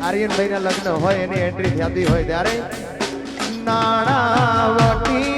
આર્યનભાઈ ના લગ્ન હોય એની એન્ટ્રી થતી હોય ત્યારે નાણાવટી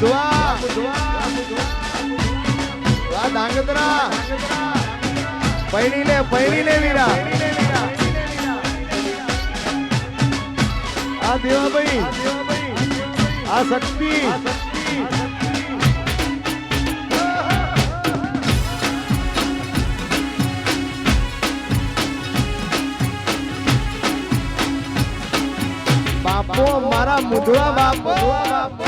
મુધવા વાહ ધાંગધ્રા પૈણી વીરા આ દેવાભાઈ આ શક્તિ. બાપો મારા મુધવા બાપો.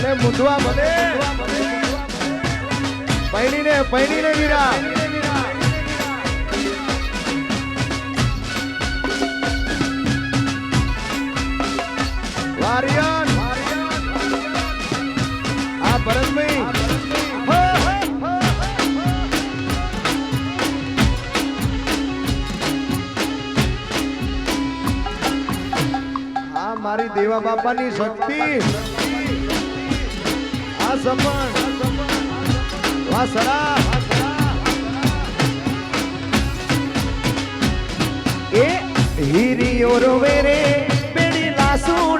ભલે મુંદવા ભલે. પૈણી ને વીરા વારિયન. આ ભરતભાઈ. આ મારી દેવા બાપાની શક્તિ. આ સપન વાહ સરા એ હીરીઓ રોવે રે પેડી લાસુડી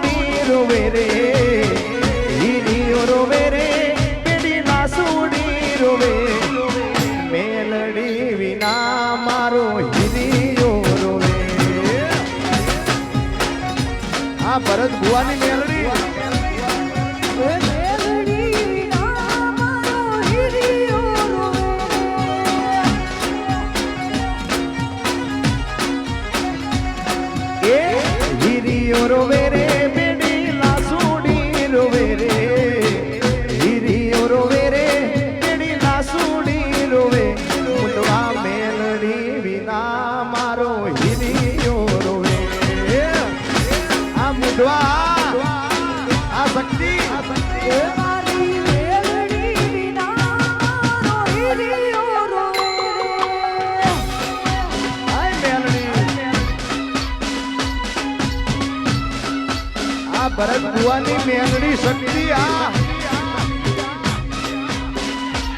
ભરત ભુવાની મેલડી શક્તિ આ.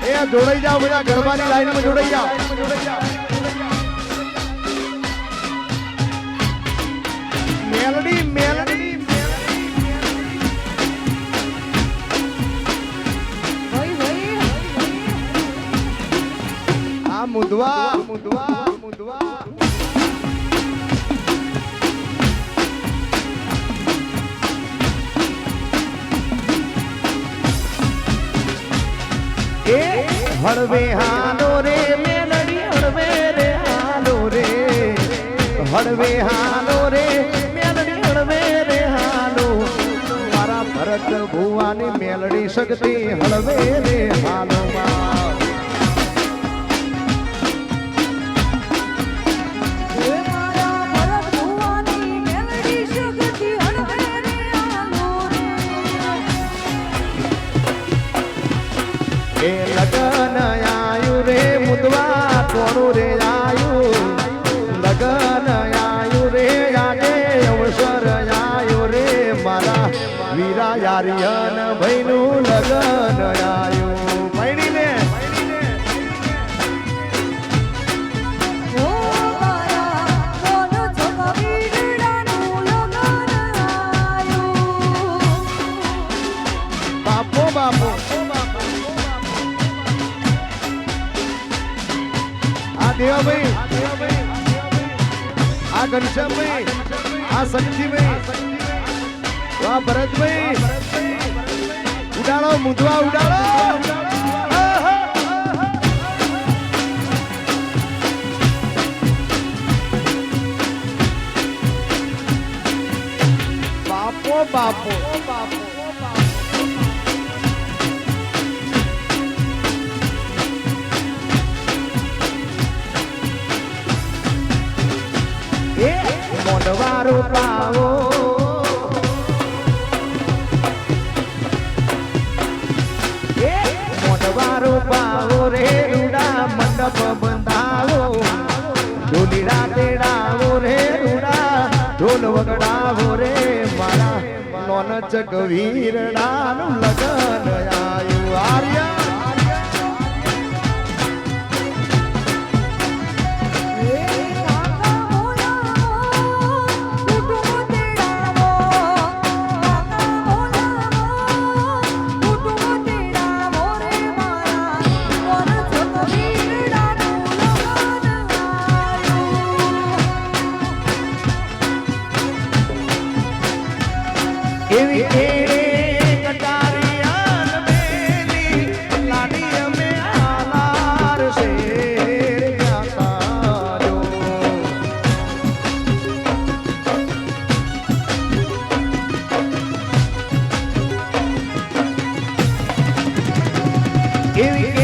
એ જોડાઈ જાઓ બધા ગરબાની લાઈનમાં જોડાઈ જાઓ. હળવે હાલો રે મેલડી, હળવે રે હાલો રે. હળવે હાલો રે મેલડી, હળવે રે હાલો. મારા ભરત ભુવાની મેલડી શક્તિ હળવે રે હાલો માં કોનું રે આયુ લગન આયુ રે આજે અવસર આયુ રે મારા વીરા યારિયન ભાઈનું લગન આયુ દેવાભાઈ આ ઘનશ્યામભાઈ આ સંજીભાઈ આ ભરતભાઈ. ઉડાડો મુદવા ઉડાડો. મોઢવારો પાવો. એ મોઢવારો પાવો રે, રૂડા મંડપ બંધાવો. ઢોલીડા તેડાવો રે, રૂડા ઢોલ વગડાવો રે. મારા નોન ચક વીરડાનું લગન આવ્યું આર્યા! Give me.